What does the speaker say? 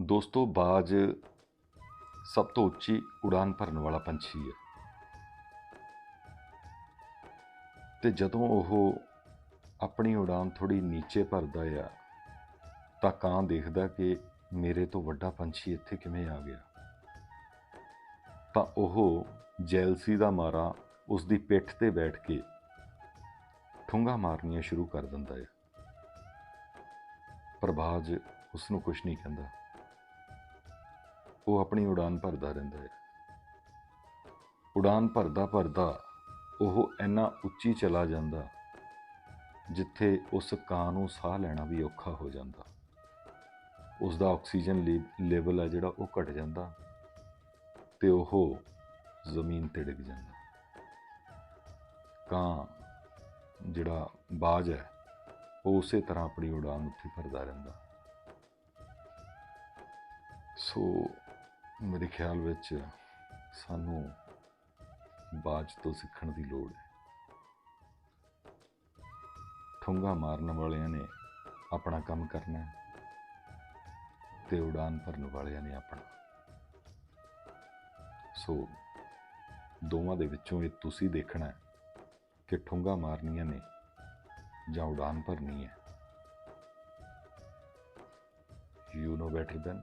ਦੋਸਤੋ, ਬਾਜ ਸਭ ਤੋਂ ਉੱਚੀ ਉਡਾਨ ਭਰਨ ਵਾਲਾ ਪੰਛੀ ਹੈ। ਤੇ ਜਦੋਂ ਉਹ ਆਪਣੀ ਉਡਾਨ ਥੋੜੀ ਨੀਚੇ ਭਰਦਾ ਆ, ਤਾਂ ਕਾਂ ਦੇਖਦਾ ਕਿ ਮੇਰੇ ਤੋਂ ਵੱਡਾ ਪੰਛੀ ਇੱਥੇ ਕਿਵੇਂ ਆ ਗਿਆ। ਤਾਂ ਉਹ ਜੈਲਸੀ ਦਾ ਮਾਰਾ ਉਸ ਦੀ ਪਿੱਠ ਤੇ ਬੈਠ ਕੇ ਠੁੰਗਾ ਮਾਰਨੀਆਂ ਸ਼ੁਰੂ ਕਰ ਦਿੰਦਾ ਹੈ ਪਰ ਬਾਜ ਉਸ ਨੂੰ ਕੁਝ ਨਹੀਂ ਕਹਿੰਦਾ। ਉਹ ਆਪਣੀ ਉਡਾਨ ਭਰਦਾ ਰਹਿੰਦਾ ਹੈ। ਉਡਾਨ ਭਰਦਾ ਭਰਦਾ ਉਹ ਇੰਨਾ ਉੱਚੀ ਚਲਾ ਜਾਂਦਾ ਜਿੱਥੇ ਉਸ ਕਾਂ ਨੂੰ ਸਾਹ ਲੈਣਾ ਵੀ ਔਖਾ ਹੋ ਜਾਂਦਾ। ਉਸ ਦਾ ਆਕਸੀਜਨ ਲੈਵਲ ਹੈ ਜਿਹੜਾ ਉਹ ਘਟ ਜਾਂਦਾ ਤੇ ਉਹ ਜ਼ਮੀਨ ਤੇ ਡਿੱਗ ਜਾਂਦਾ। ਕਾਂ ਜਿਹੜਾ ਬਾਜ ਹੈ, ਉਹ ਉਸੇ ਤਰ੍ਹਾਂ ਆਪਣੀ ਉਡਾਨ ਉੱਥੇ ਭਰਦਾ ਰਹਿੰਦਾ। ਸੋ ਮੇਰੇ ਖਿਆਲ ਵਿੱਚ ਸਾਨੂੰ ਬਾਜ ਤੋਂ ਸਿੱਖਣ ਦੀ ਲੋੜ ਹੈ। ਠੁੰਗਾ ਮਾਰਨ ਵਾਲਿਆਂ ਨੇ ਆਪਣਾ ਕੰਮ ਕਰਨਾ ਹੈ ਤੇ ਉਡਾਨ ਭਰਨ ਵਾਲਿਆਂ ਨੇ ਆਪਣਾ। ਸੋ ਦੋਵਾਂ ਦੇ ਵਿੱਚੋਂ ਇਹ ਤੁਸੀਂ ਦੇਖਣਾ ਹੈ ਕਿ ਠੁੰਗਾ ਮਾਰਨੀਆਂ ਨੇ ਜਾਂ ਉਡਾਨ ਭਰਨੀ ਹੈ। You know better than